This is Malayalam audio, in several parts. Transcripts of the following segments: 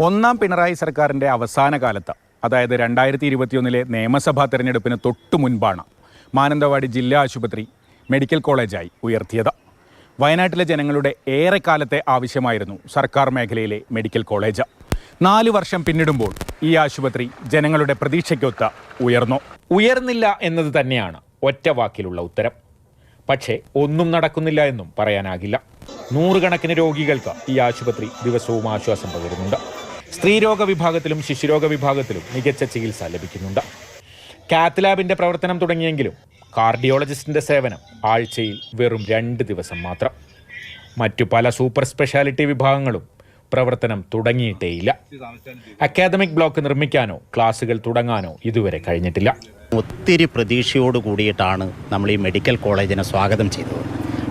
ഒന്നാം പിണറായി സർക്കാരിന്റെ അവസാന കാലത്ത് അതായത് രണ്ടായിരത്തി ഇരുപത്തിയൊന്നിലെ നിയമസഭാ തെരഞ്ഞെടുപ്പിന് തൊട്ടു മുൻപാണ് മാനന്തവാടി ജില്ലാ ആശുപത്രി മെഡിക്കൽ കോളേജായി ഉയർത്തിയത്. വയനാട്ടിലെ ജനങ്ങളുടെ ഏറെക്കാലത്തെ ആവശ്യമായിരുന്നു സർക്കാർ മേഖലയിലെ മെഡിക്കൽ കോളേജ്. നാല് വർഷം പിന്നിടുമ്പോൾ ഈ ആശുപത്രി ജനങ്ങളുടെ പ്രതീക്ഷയ്ക്കൊത്ത് ഉയർന്നു. ഉയർന്നില്ല എന്നത് തന്നെയാണ് ഒറ്റ വാക്കിലുള്ള ഉത്തരം. പക്ഷേ ഒന്നും നടക്കുന്നില്ല എന്നും പറയാനാകില്ല. നൂറുകണക്കിന് രോഗികൾക്ക് ഈ ആശുപത്രി ദിവസവും ആശ്വാസം പകരുന്നുണ്ട്. സ്ത്രീരോഗ വിഭാഗത്തിലും ശിശുരോഗ വിഭാഗത്തിലും മികച്ച ചികിത്സ ലഭിക്കുന്നുണ്ട്. കാത്ത് ലാബിന്റെ പ്രവർത്തനം തുടങ്ങിയെങ്കിലും കാർഡിയോളജിസ്റ്റിന്റെ സേവനം ആഴ്ചയിൽ വെറും രണ്ട് ദിവസം മാത്രം. മറ്റു പല സൂപ്പർ സ്പെഷ്യാലിറ്റി വിഭാഗങ്ങളും പ്രവർത്തനം തുടങ്ങിയിട്ടേയില്ല. അക്കാദമിക് ബ്ലോക്ക് നിർമ്മിക്കാനോ ക്ലാസുകൾ തുടങ്ങാനോ ഇതുവരെ കഴിഞ്ഞിട്ടില്ല. ഒത്തിരി പ്രതീക്ഷയോട് കൂടിയിട്ടാണ് നമ്മൾ ഈ മെഡിക്കൽ കോളേജിനെ സ്വാഗതം ചെയ്തത്.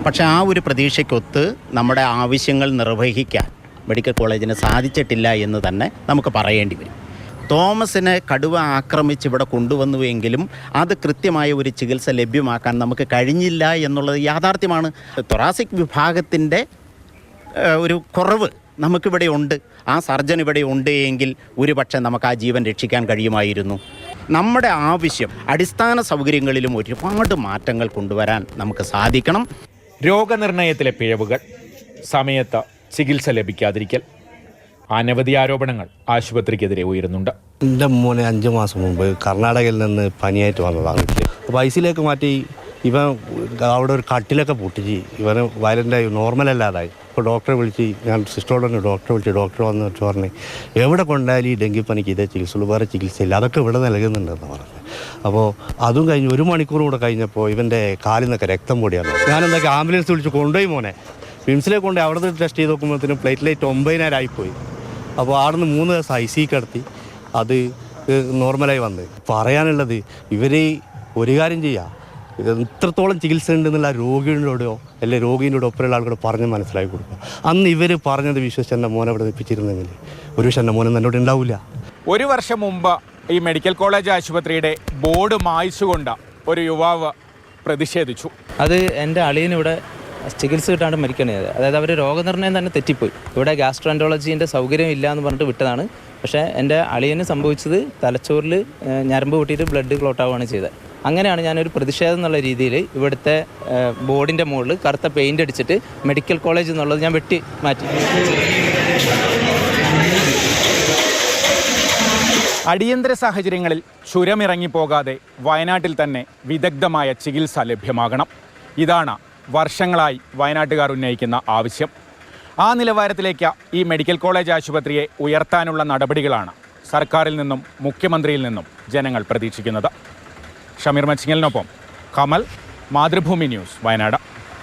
പക്ഷേ ആ ഒരു പ്രതീക്ഷയ്ക്കൊത്ത് നമ്മുടെ ആവശ്യങ്ങൾ നിർവഹിക്കാൻ മെഡിക്കൽ കോളേജിന് സാധിച്ചിട്ടില്ല എന്ന് തന്നെ നമുക്ക് പറയേണ്ടി വരും. തോമസിനെ കടുവ ആക്രമിച്ച് ഇവിടെ കൊണ്ടുവന്നുവെങ്കിലും അത് കൃത്യമായ ഒരു ചികിത്സ ലഭ്യമാക്കാൻ നമുക്ക് കഴിഞ്ഞില്ല എന്നുള്ളത് യാഥാർത്ഥ്യമാണ്. തൊറാസിക് വിഭാഗത്തിന്റെ ഒരു കുറവ് നമുക്കിവിടെ ഉണ്ട്. ആ സർജൻ ഇവിടെ ഉണ്ട് എങ്കിൽ ഒരുപക്ഷെ നമുക്ക് ആ ജീവൻ രക്ഷിക്കാൻ കഴിയുമായിരുന്നു. നമ്മുടെ ആവശ്യം അടിസ്ഥാന സൗകര്യങ്ങളിലും ഒരുപാട് മാറ്റങ്ങൾ കൊണ്ടുവരാൻ നമുക്ക് സാധിക്കണം. രോഗനിർണയത്തിലെ പിഴവുകൾ സമയത്ത് ചികിത്സ ലഭിക്കാതിരിക്കൽ. അനവധി ആരോപണങ്ങൾ ആശുപത്രിക്കെതിരെ ഉയരുന്നുണ്ട്. എന്റെ മോനെ അഞ്ച് മാസം മുമ്പ് കർണാടകയിൽ നിന്ന് പനിയായിട്ട് വന്നതാണ്. വയസ്സിലേക്ക് മാറ്റി ഇവൻ അവിടെ ഒരു കട്ടിലൊക്കെ പൊട്ടിച്ച് ഇവന് വയലന്റായി നോർമലല്ലാതായി അപ്പോൾ ഡോക്ടറെ വിളിച്ച് ഞാൻ സിസ്റ്ററോട് തന്നെ ഡോക്ടറെ വിളിച്ച് ഡോക്ടർ വന്ന് വെച്ച് പറഞ്ഞ് എവിടെ കൊണ്ടായാലും ഈ ഡെങ്കിപ്പനിക്ക് ഇതേ ചികിത്സയുള്ളൂ വേറെ ചികിത്സയില്ല അതൊക്കെ ഇവിടെ നൽകുന്നുണ്ടെന്ന് പറഞ്ഞു. അപ്പോൾ അതും കഴിഞ്ഞ് ഒരു മണിക്കൂർ കൂടെ കഴിഞ്ഞപ്പോൾ ഇവന്റെ കാലിൽ നിന്നൊക്കെ രക്തം പൊടിയാണ് ഞാനെന്തൊക്കെ ആംബുലൻസ് വിളിച്ച് കൊണ്ടുപോയി മോനെ. വിംസിലേക്ക് കൊണ്ട് അവിടെ നിന്ന് ടെസ്റ്റ് ചെയ്ത് നോക്കുമ്പോഴത്തേനും പ്ലേറ്റ്ലേറ്റ് ഒമ്പതിനായിരം ആയിപ്പോയി അപ്പോൾ അവിടെ നിന്ന് മൂന്ന് ദിവസം ഐ സി കിടത്തി. അത് നോർമലായി വന്ന്. പറയാനുള്ളത് ഇവർ ഒരു കാര്യം ചെയ്യുക ഇത് ഇത്രത്തോളം ചികിത്സ ഉണ്ടെന്നുള്ള രോഗിയോടോ അല്ലെ രോഗിയുടെ ഒപ്പമുള്ള ആളുകളോട് പറഞ്ഞ് മനസ്സിലാക്കി കൊടുക്കുക. അന്ന് ഇവർ പറഞ്ഞത് വിശ്വസിച്ച് എന്റെ മോനെ അവിടെ എത്തിച്ചിരുന്നെങ്കിൽ ഒരു പക്ഷേ എന്റെ മോനെ എന്നോട് ഉണ്ടാവില്ല ഒരു വർഷം മുമ്പ് ഈ മെഡിക്കൽ കോളേജ് ആശുപത്രിയുടെ ബോർഡ് മായ്ച്ചുകൊണ്ട് ഒരു യുവാവ് പ്രതിഷേധിച്ചു. അത് എന്റെ അളിയനിവിടെ ചികിത്സ കിട്ടാണ്ട് മരിക്കണേ അതായത് അവർ രോഗനിർണയം തന്നെ തെറ്റിപ്പോയി. ഇവിടെ ഗ്യാസ്ട്രോന്റോളജീന്റെ സൗകര്യം ഇല്ല എന്ന് പറഞ്ഞിട്ട് വിട്ടതാണ്. പക്ഷേ എന്റെ അളിയന് സംഭവിച്ചത് തലച്ചോറിൽ ഞരമ്പ് പൊട്ടിയിട്ട് ബ്ലഡ് ക്ലോട്ട് ആവുകയാണ് ചെയ്തത്. അങ്ങനെയാണ് ഞാനൊരു പ്രതിഷേധം എന്നുള്ള രീതിയിൽ ഇവിടുത്തെ ബോർഡിന്റെ മുകളിൽ കറുത്ത പെയിന്റ് അടിച്ചിട്ട് മെഡിക്കൽ കോളേജ് എന്നുള്ളത് ഞാൻ വെട്ടി മാറ്റി. അടിയന്തര സാഹചര്യങ്ങളിൽ ചുരമിറങ്ങിപ്പോകാതെ വയനാട്ടിൽ തന്നെ വിദഗ്ധമായ ചികിത്സ ലഭ്യമാകണം. ഇതാണ് വർഷങ്ങളായി വയനാട്ടുകാർ ഉന്നയിക്കുന്ന ആവശ്യം. ആ നിലവാരത്തിലേക്ക് ഈ മെഡിക്കൽ കോളേജ് ആശുപത്രിയെ ഉയർത്താനുള്ള നടപടികളാണ് സർക്കാരിൽ നിന്നും മുഖ്യമന്ത്രിയിൽ നിന്നും ജനങ്ങൾ പ്രതീക്ഷിക്കുന്നത്. ഷമീർ മച്ചിങ്ങലിനൊപ്പം കമൽ മാതൃഭൂമി ന്യൂസ് വയനാട്.